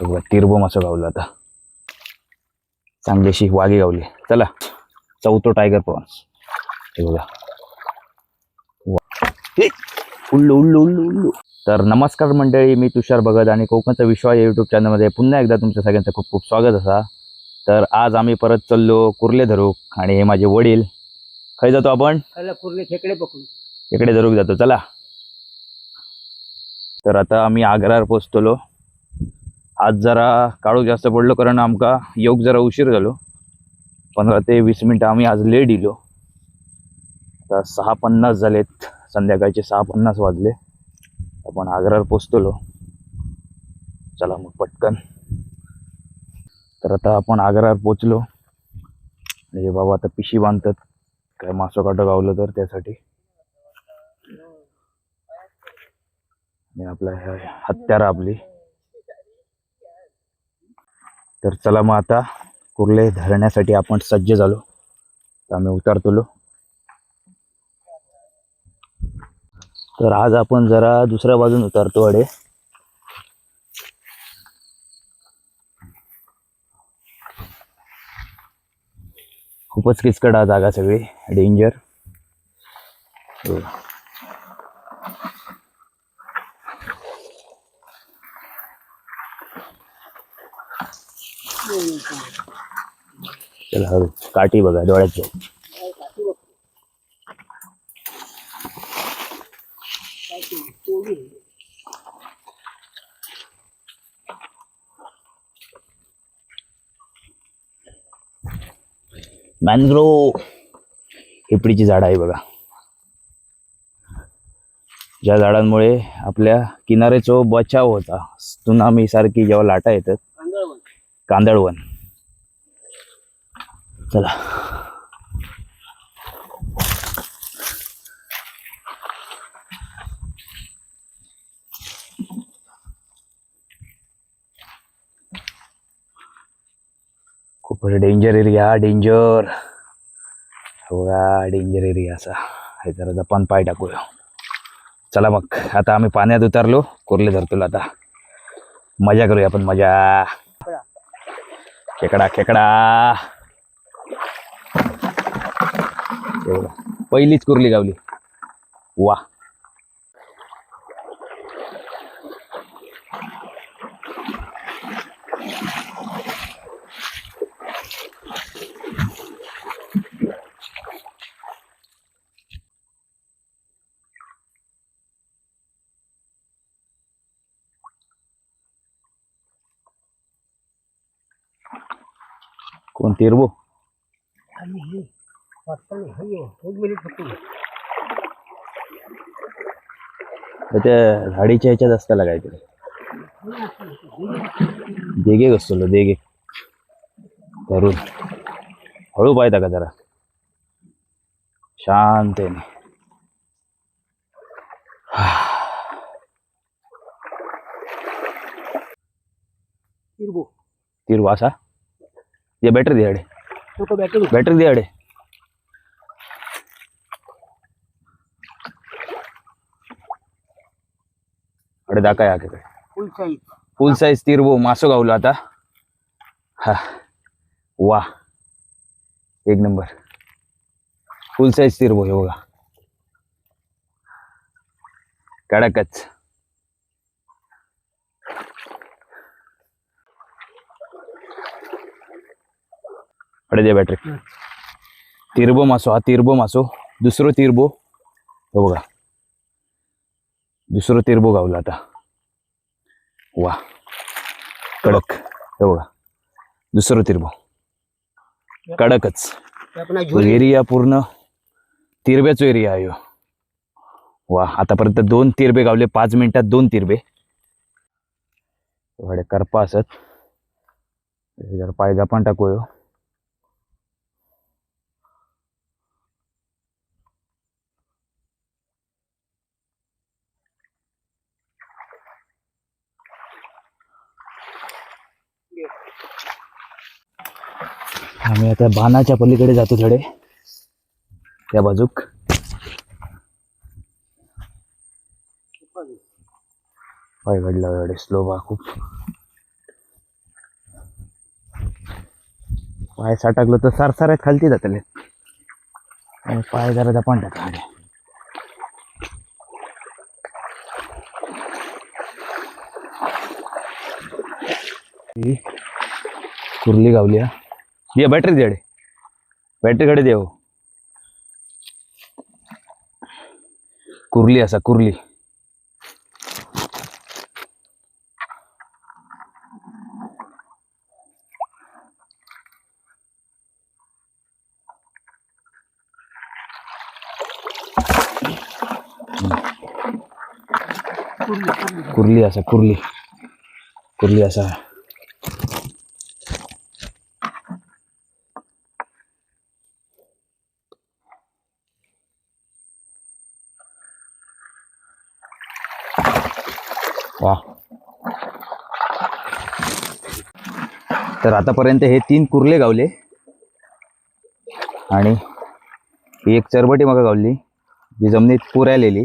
तो बघा तिरबो मासं गावलं आता. चांगलीशी वागी गावली. चला चौथो टायगर प्रॉन्स हे बघा. उल्लू उल्लू उल्लू उल्लू तर नमस्कार मंडळी मी तुषार भगत आणि कोकणचा विश्वास या युट्यूब चॅनलमध्ये पुन्हा एकदा तुमच्या सगळ्यांचं खूप खूप स्वागत असा. तर आज आम्ही परत चाललो कुर्ले धरूक आणि हे माझे वडील. खय जातो आपण? कुर्ले खेकडे पकडू. इकडे धरूक जातो. चला. तर आता आम्ही आग्रावर पोचतलो आज जरा काळू जास्त पडलो कारण आमका योग जरा उशीर झालो. पंधरा ते वीस मिनटं आम्ही आज लेट इलो आता सहा पन्नास झालेत. संध्याकाळचे सहा पन्नास वाजले. आपण आग्रावर पोचतलो. चला मग पटकन. तर आता आपण आग्रावर पोचलो. आणि हे बाबा आता पिशी बांधतात. काय मासो काटं गावलं तर त्यासाठी. आणि आपलं हे हत्यारं आपली. तर चला मग आता कुर्ले धरण्यासाठी आपण सज्ज झालो. तर आम्ही उतरतलो. तर आज आपण जरा दुसऱ्या बाजून उतरतो अडे खूपच किचकट हा जागा सगळी. डेंजर चला हळू. काठी बघा डोळ्यात जाऊ मॅनग्रो हिपडीची झाडं आहे बघा. ज्या झाडांमुळे आपल्या किनाऱ्याचा बचाव होता. सुनामी सारखी जेव्हा लाटा येतात कांदळवन. चला. खूप डेंजर एरिया डेंजर बघा डेंजर एरिया असा. हे जरा जपान पाय टाकूया. चला मग आता आम्ही पाण्यात उतरलो कुर्ले धरतो आता. मजा करूया आपण मजा. खेकडा खेकडा. पहिलीच कुर्ली गावली. वा. ये. तर त्या झाडीच्या ह्याच्यात असताना काहीतरी. देगे असतो देगे. धरून हळू पाहिजे का जरा? शांतेने तिरबो. तीर वासा ये बॅटरी दे अडे नको बॅटरी बॅटरी दे अडे अडे दाखा या काय फुल साईज फुल साईज तिरबो मासो गावलो आता. हा. वा. एक नंबर. फुल साईज तिरबो हे बघा. कडकच अडे दे बॅटरी तिरबो मासो हा तिरबो मासो. दुसरो तिरबो हे बघा. दुसरो तिरबो गावला आता. वा. कडक हे बघा. दुसरं तिरबो. कडकच. एरिया पूर्ण तिरब्याचो एरिया आहे. वा. आतापर्यंत दोन तिरबे गावले पाच मिनिटात दोन तिरबे. करपा असत पायजा पण टाकू आम्ही आता बाणाच्या पलीकडे जातो थोडे. त्या बाजूक. पाय घडला एवढे स्लो बा खूप. पाय साटाकलो तर सारसार खालती जातले. पाय जरा जपान टाका खाली कुर्ली गावली हा. ये बॅटरी दे बॅटरीकडे देव कुर्ली असा कुर्ली। कुर्ली असा कुर्ली। कुर्ली असा वा. तर आतापर्यंत हे तीन कुर्ले गावले. आणि ही एक चरबटी मका गावली जी जमिनीत पुरायलेली.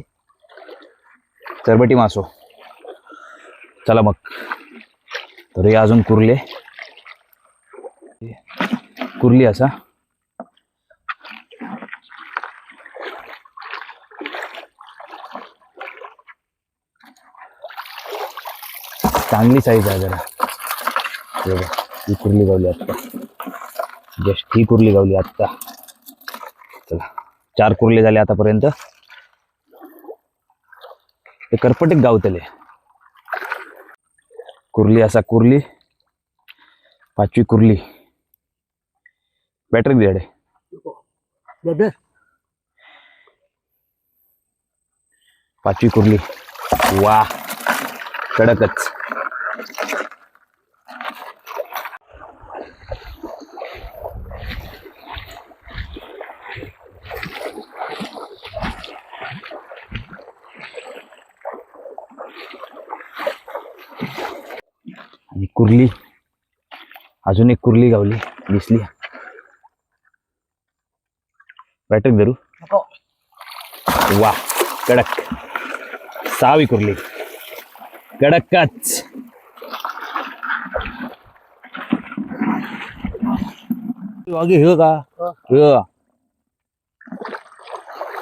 चरबटी मासो. चला मग. तर हे अजून कुर्ले. कुर्ली असा. चांगली साईज आहे जरा. हे बघ, ही कुर्ली गावली आत्ता जस्ट ही कुर्ली गावली आत्ता चला चार कुर्ले झाले आतापर्यंत. हे करपटीत गावतले. कुर्ली असा कुर्ली पाचवी कुर्ली. बॅटरी दादा पाचवी कुर्ली. वा कडकच. आणि कुर्ली. अजून एक कुर्ली गावली दिसली. बॅटरी धरू? नको वा कडक. सहावी कुर्ली. कडकच. वागी हे का हो. हे.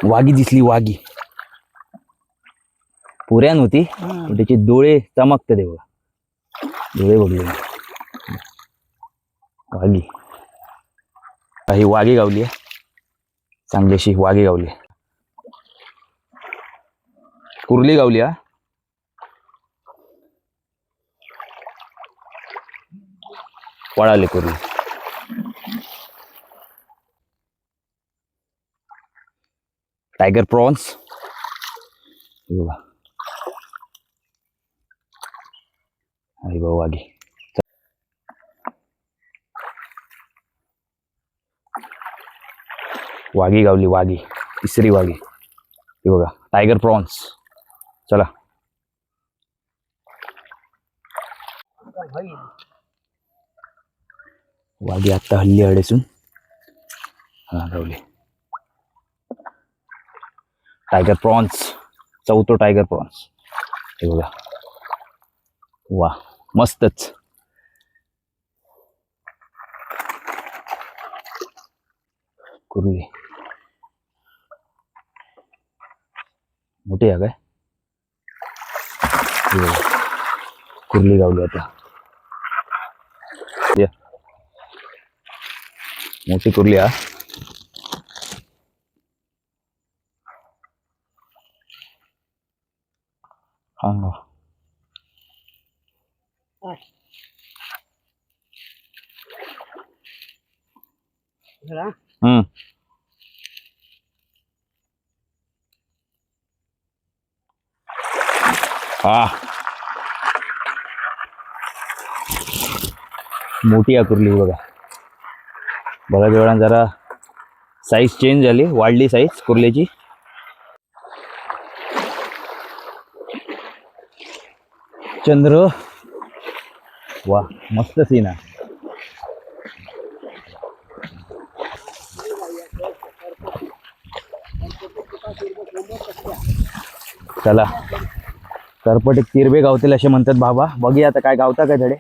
वागी दिसली वागी पुऱ्यान होती. त्याचे डोळे चमकते ते बघा. डोळे बघले. वागी काही वागी गावली आहे. चांगलीशी वागी गावली कुर्ली गावली हा पळाले कुर्ली. टायगर प्रॉन्स हे अरे भाऊ आगे वाघी गावली वाघी तिसरी वाघी हे बघा टायगर प्रॉन्स चला वाघी आत्ता हल्ली अडेसून हा गावली टायगर प्रॉन्स चौथो टायगर प्रॉन्स हे बघा. वा मस्तच. कुर्ली मोठी आहे काय? कुर्ली गावली आता. या. मोठी कुर्ली हा. हा हा हम्म हा मोठी आहे कुर्ली बघा बऱ्याच वेळा जरा साईज चेंज झाली वाढली साईज कुर्ल्याची चंद्र. वा मस्त सीन आहे. चला. करपट एक तिरबे गावतील असे म्हणतात बाबा. बघूया आता काय गावता काय धडे.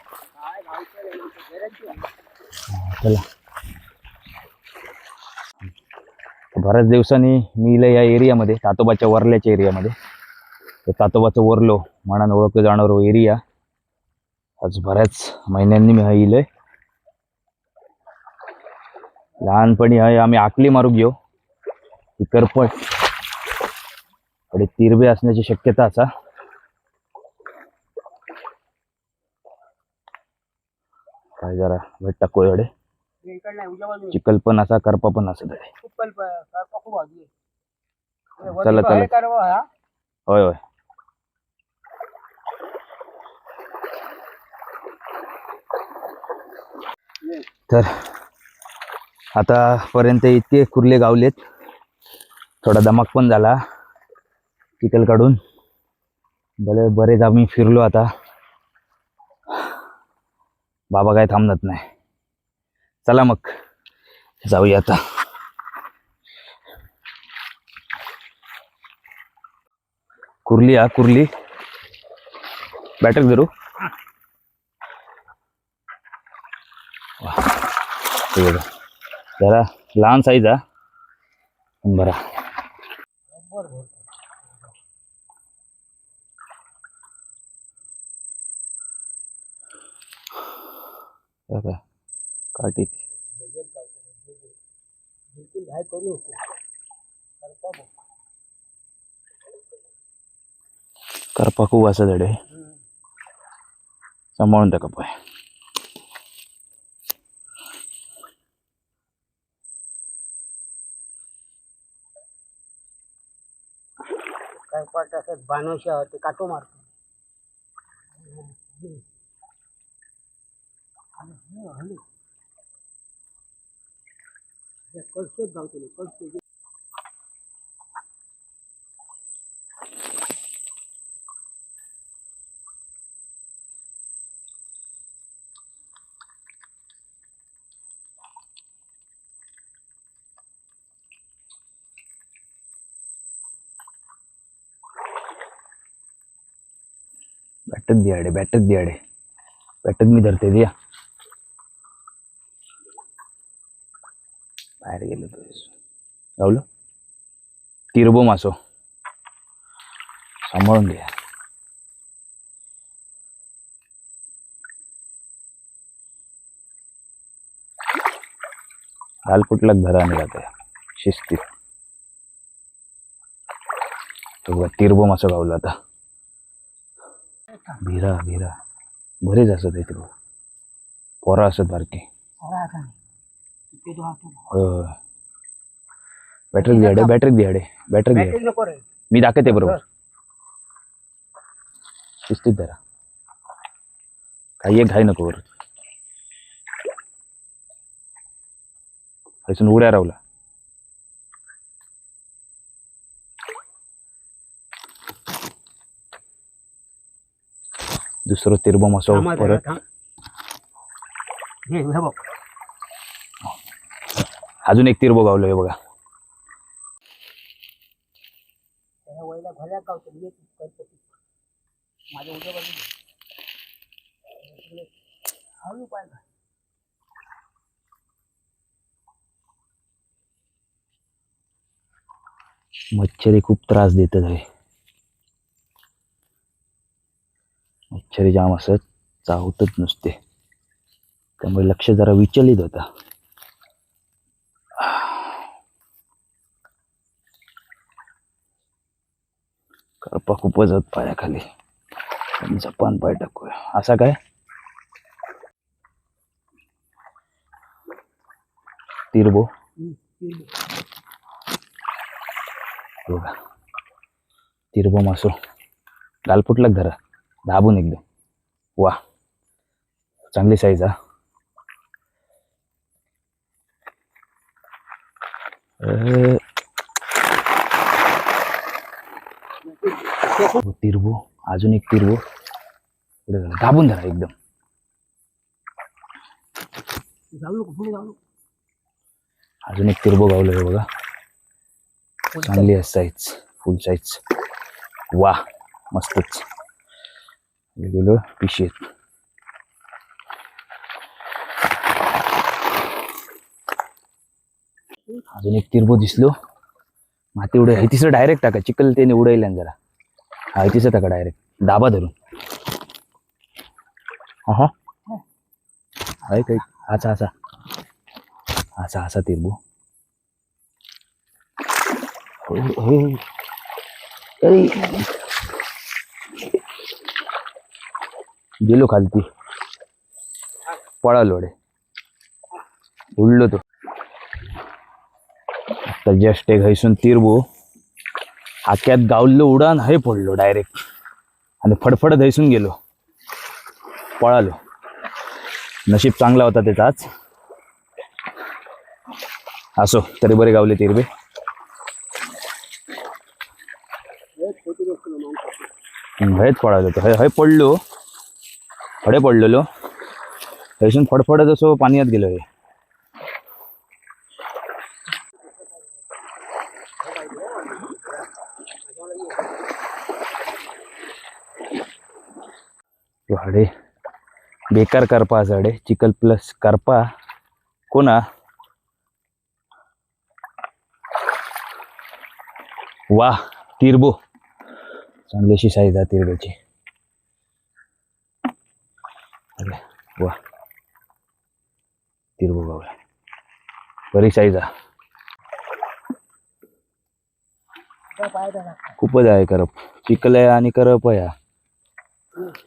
चला. बऱ्याच दिवसांनी मी इला या एरियामध्ये तातोबाच्या वरल्याच्या एरियामध्ये तातोबाचं वरलो. म्हणानं ओळखलं जाणारो एरिया. आज बऱ्याच महिन्यांनी मी हा इलय. लहानपणी हय आम्ही आकली मारू घेऊ. ही करपटकडे तिरबे असण्याची शक्यता असा. काय जरा भेट टाकू एवढे चिकल पण असा करपा पण असं धडे खूप कल्प खूप बाजू आहे. चला, चला. हा. होय होय. तर आतापर्यंत इतके कुर्ले गावलेत थोडा दमाक पण झाला चिखल काढून. भले बरेच आम्ही फिरलो आता. बाबा काय थांबत नाही. चला मग जाऊया आता. कुर्ली हा कुर्ली. बॅटरी धरू वा. हे बघा. जरा लहान साईज हा. पण बरा. हे करपा खूप असं धडे सांभाळून टाका पाय काय पाठ ते काटो मारतो. कळशेच गावतले कळशे बॅटक दियाडे बॅटक दियाडे बॅटक मी धरते दिया। बाहेर गेलो तो गावलं तिरबो मासो। सांभाळून घ्या गालपुटला धरा आणि जाते शिस्ती। तो तिरबो मासो गावला आता भिरा भिरा. बरेच असत रो पोरा असत बारके. होय बॅटरी दियाडे बॅटरी दियाडे बॅटरी नको रे. मी दाखवते बरोबर. शिस्तीत धरा. काही एक घाई नको वर हयसून उड्या रावला. दुसरं तिरबम असो परत. अजून एक तिरबो गावलो हे बघा. मच्छरी खूप त्रास देतात आहे मच्छरी जाम असत चावतच नुसते. त्यामुळे लक्ष जरा विचलित होता. करपा खूपच होत पायाखाली. जपान पाय टाकूया. असा काय? तिरबो. बघा. तिरबो मासो. गालपुटलाच धरा दाबून एकदम वा. चांगली साईज हा. तिरबो. अजून एक तिरबो. पुढे. दाबून धरा एकदम. अजून एक तिरबो गावलं बघा. चांगली आहे साईज फुल साईज वा. मस्तच. गेलो पिशेत अजून एक तिरबो दिसलो. माती उडे हयतीचं डायरेक्ट टाका चिखल ते उडायला जरा. हयतीचं टाका डायरेक्ट दाबा धरून. हा काही. असा असा. असा असा तिरबू. हो, हो. अरे गेलो खालती. पळालो रे. उडलो तो. आता जस्ट एक हैसून तिरबो आख्यात गावल्लो उडान हय पडलो डायरेक्ट आणि फडफडत हैसून गेलो. पळालो. नशीब चांगला होता त्याचा आज. असो तरी बरे गावले तिरबे हम्म, पळालो तो. हय हय पडलो. खडे पडलेलो. थंयसून फडफडत असो पाण्यात गेलो हे. हाडे बेकार करपा आसा हाडे चिकल प्लस करपा. कोणा? वा तिरबो. चांगलीशी साईज आहे तिरबेची. वा. तिरबो गावला बरी खूपच आहे करप. चिकल आहे आणि करप आहे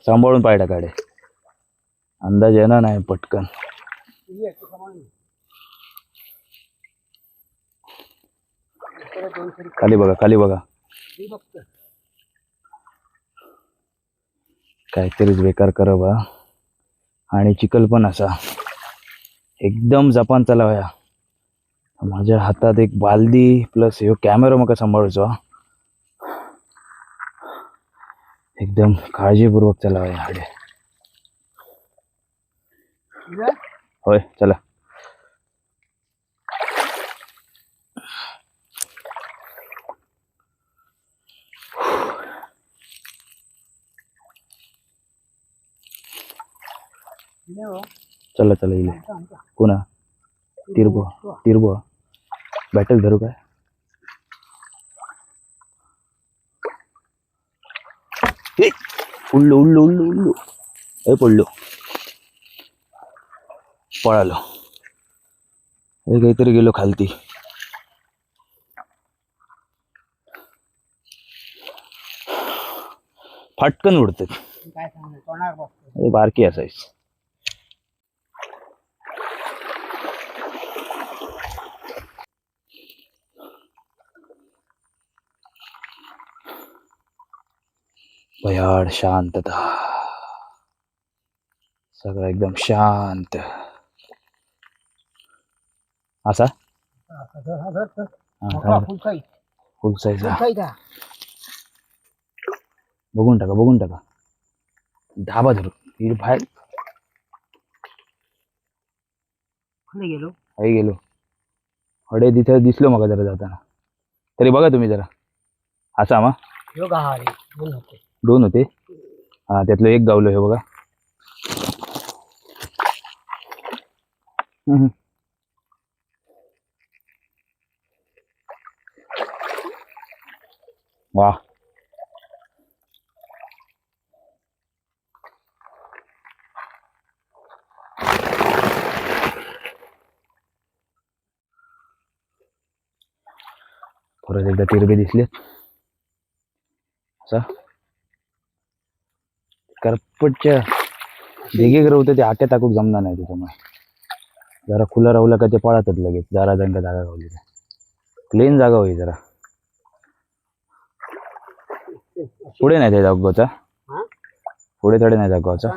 सांभाळून पाय काढे अंदाज येणार नाही पटकन. खाली बघा खाली बघा. काहीतरीच बेकार करप हा. आणि चिखल पण असा. एकदम जपान चालावया माझ्या हातात एक बालदी प्लस ह्यो कॅमेरा म्हाका सांभाळचो हा. एकदम काळजीपूर्वक चालावया हाडे. होय चला. चला चला इले. कोणा? तिरबो तिरबो. बॅटल धरू काय? उडलो उडलो उडलो उडलो. ए पडलो. पळालो. हे काहीतरी गेलो खालती. फाटकन उडते हे बारकी असायच. भयाड शांतता सगळं एकदम शांत. असा? Full size. बघून टाका बघून टाका. धाबा धरू. बाहेर. गेलो? आई गेलो. हडे तिथे दिसलो मग जरा जाताना. तरी बघा तुम्ही जरा. असा मा. दोन होते. हा त्यातलं एक गावलं हे बघा. वा. परत एकदा तिरबे दिसलेत. असा. करपटच्या वेगळे होतं ते आट्या टाकूक जमणार नाही त्याच्यामुळे. जरा खुला राहूला का ते पळातच लगेच. जरा दंड जागा गावली प्लेन जागा होई जरा. पुढे नाही ते जागोचा पुढे थोडे नाही जागोचा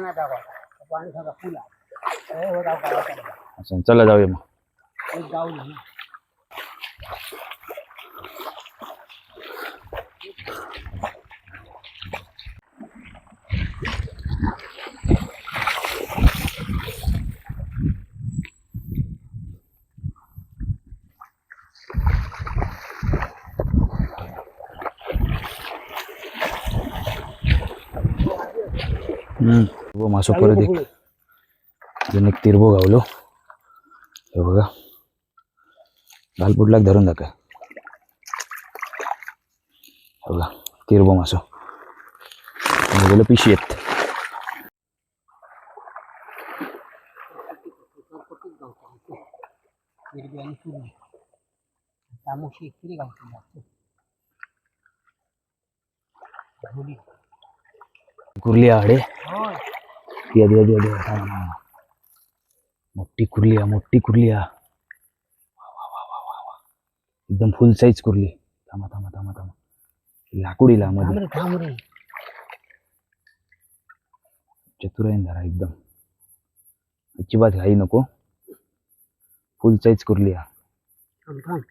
हे चला जाऊया मग. एक मासो परत एक एक तिरबो गावलो. हे बघा. गालपुटलाक धरून दाखवा. बघा. तिरबो मासो. गेलो पिशी येत आणि पिवळी तामोशी एकतरी गावठी लागते झोली कुर्ली आडे दिया थांब, थांब. मोठी कुर्ली आहे मोठी कुर्ली आहे वा, वा, वा, वा, वा, वा. एकदम फुल साईज कुर्ली थांबा थांबा. थांबा थांबा लाकुडीला मध्ये चतुराईन जरा एकदम. अजिबात घाई नको. फुल साईज कुर्ली हा थांब थांब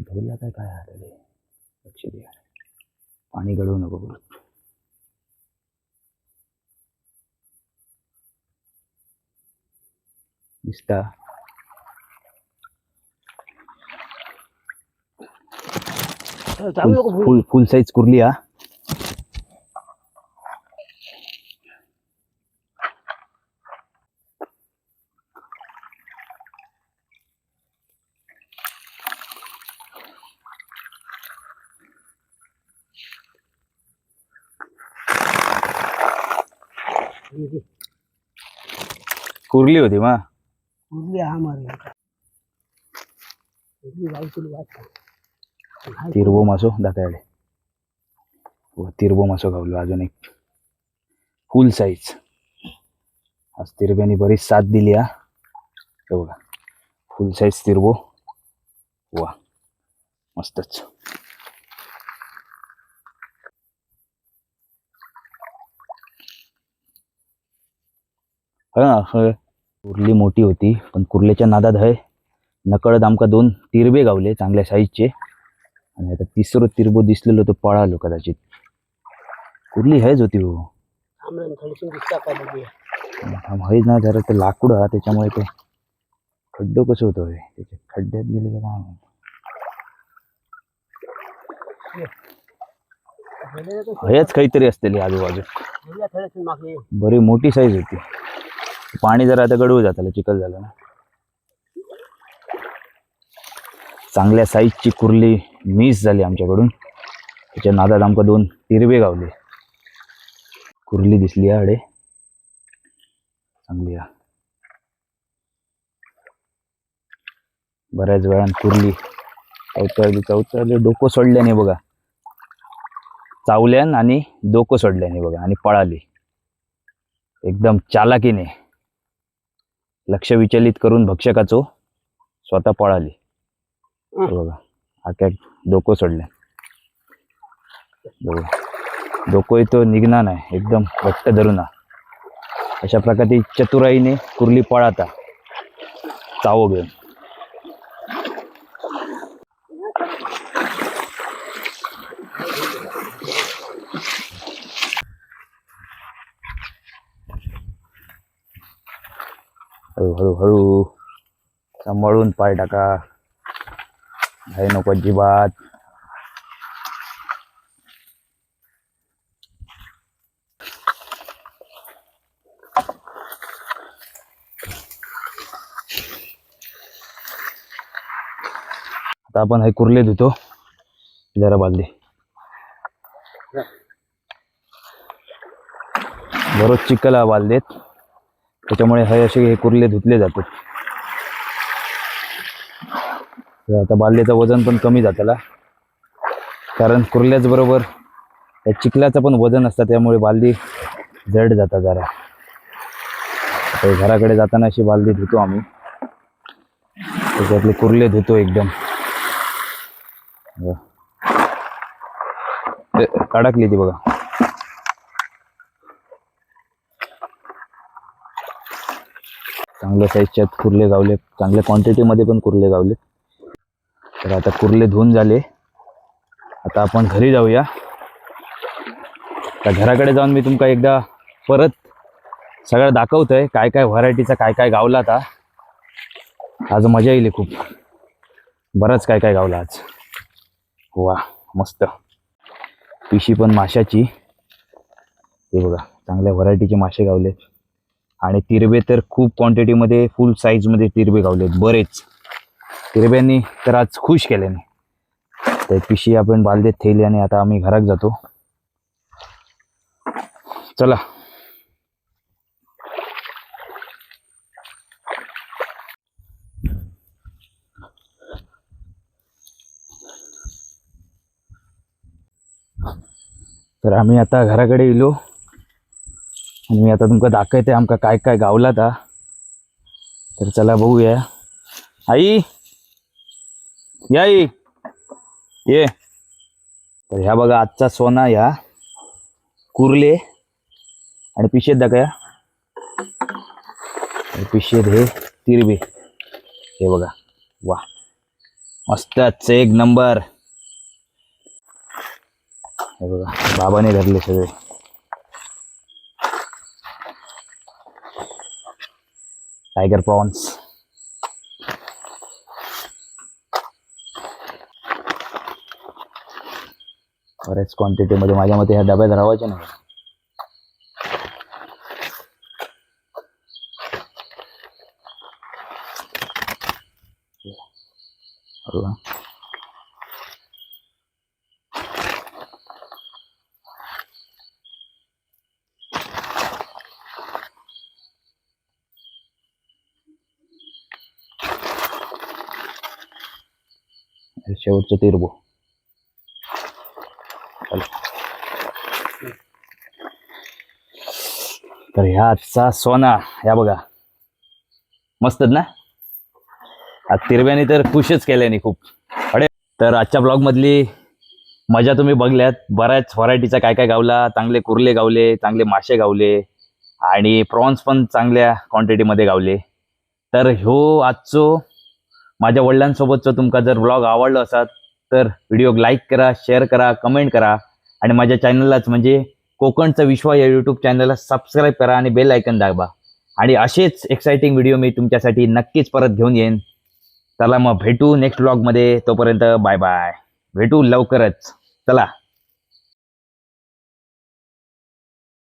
धरला काय काय आलं रे लक्ष द्या पाणी गळवू नको परत दिसता. फुल फुल साईज कुर्ली हा दे. कुर्ली होती मा? उरली हा मारे उरली जाऊ तुला वाट हाय. तिरबो मासो दाताडे. व तिरबो मासो गावलो अजून एक. फुल साईज आज तिरब्याने बरीच साथ दिली हे. बघा. फुल साईज तिरबो. वा मस्तच. हा होय. कुर्ली मोठी होती पण कुर्ल्याच्या नादात आहे नकळत आमका दोन तिरबे गावले चांगल्या साईजचे आणि आता तिसरं तिरबो दिसलेलो तो पळालो कदाचित. कुर्ली हेच होती हो. हेच ना जरा ते लाकूड हा त्याच्यामुळे ते खड्डो कसं होतं हे त्याच्या खड्ड्यात काय. गेलेलं तर हेच काहीतरी असतेली आजूबाजू. बरी मोठी साईज होती. पाणी जरा आता गडवू जाताला चिखल झालं ना. चांगल्या साईजची कुर्ली मिस झाली आमच्याकडून. त्याच्या नादात आमका दोन तिरवे गावले. कुर्ली दिसली आडे. चांगली हा. बऱ्याच वेळान कुर्ली. चवतळली चवतळली डोकं सोडल्याने बघा. चावल्यान आणि डोकं सोडल्याने बघा आणि पळाली. एकदम चालाकीने. लक्ष विचलित करून भक्षकाचो स्वतः पळाली. बघा आख्या डोकं सोडलं. बघा डोकं तो निघणार नाही एकदम घट्ट धरून. अशा प्रकारे चतुराईने कुर्ली पळाता चावो घेऊन. हळूहळू सांभाळून पाय टाका. नाही नको अजिबात. आता आपण हे कुर्ले धुतो. जरा बालदी बरोच चिखल हा बालदेत त्याच्यामुळे हे असे हे कुर्ले धुतले जातात आता बालदेचं वजन पण कमी जाताला कारण कुर्ल्याच बरोबर त्या चिखलाचं पण वजन असतं त्यामुळे बालदी जड जातात जरा. घराकडे जाताना अशी बालदी धुतो आम्ही. त्याच्यातले कुर्ले धुतो एकदम. अडकली ती बघा. चांगल्या साईजच्यात कुर्ले गावले चांगल्या क्वांटिटीमध्ये पण कुर्ले गावले तर आता कुर्ले धुवून झाले. आता आपण घरी जाऊया. त्या घराकडे जाऊन मी तुमका एकदा परत सगळं दाखवतोय काय काय व्हरायटीचा काय काय गावला आता. आज मजा येईल खूप. बरंच काय काय गावला आज. वा मस्त. पिशी पण माशाची. हे बघा चांगल्या व्हरायटीचे मासे गावले आणि तिरबे तर खूप क्वांटिटीमध्ये फुल साईजमध्ये तिरबे गावलेत बरेच. तिरब्यांनी तर आज खुश केल्याने. तर पिशी आपण बालदेत ठेवली आणि आता आम्ही घरात जातो. चला. तर आम्ही आता घराकडे येलो म्हणजे मी आता तुमका दाखवते आमका काय काय गावला ता तर चला बघूया. आई! या आई! ये. तर ह्या बघा आजचा सोना या कुर्ले. आणि पिशेत दाखया पिशेत हे तिरबे. हे बघा. वा. मस्तच एक नंबर. हे बघा बाबाने धरले सगळे. टायगर प्रॉन्स बऱ्याच क्वांटिटीमध्ये माझ्या मते ह्या डब्यात राहायचे नाही बघा. हे शेवटचं तिरबो. तर ह्या आजचा सोना या बघा. मस्तच ना? आज तिरव्याने तर खुशच केल्याने खूप. अडे तर आजच्या ब्लॉग मधली मजा तुम्ही बघल्यात. बऱ्याच व्हरायटीचा काय काय गावला. चांगले कुर्ले गावले चांगले मासे गावले. आणि प्रॉन्स पण चांगल्या क्वांटिटीमध्ये गावले. तर ह्यो आजचो माझ्या वडिलांसोबतचं तुमचा जर ब्लॉग आवडलं असत तर व्हिडिओ लाईक करा शेअर करा कमेंट करा. आणि माझ्या चॅनललाच म्हणजे कोकणचा विश्वा या यूट्यूब चॅनलला सबस्क्राईब करा आणि बेल ऐकन दाबा. आणि असेच एक्साइटिंग व्हिडिओ मी तुमच्यासाठी नक्कीच परत घेऊन येईन. चला मग भेटू नेक्स्ट ब्लॉगमध्ये तोपर्यंत बाय बाय भेटू लवकरच. चला.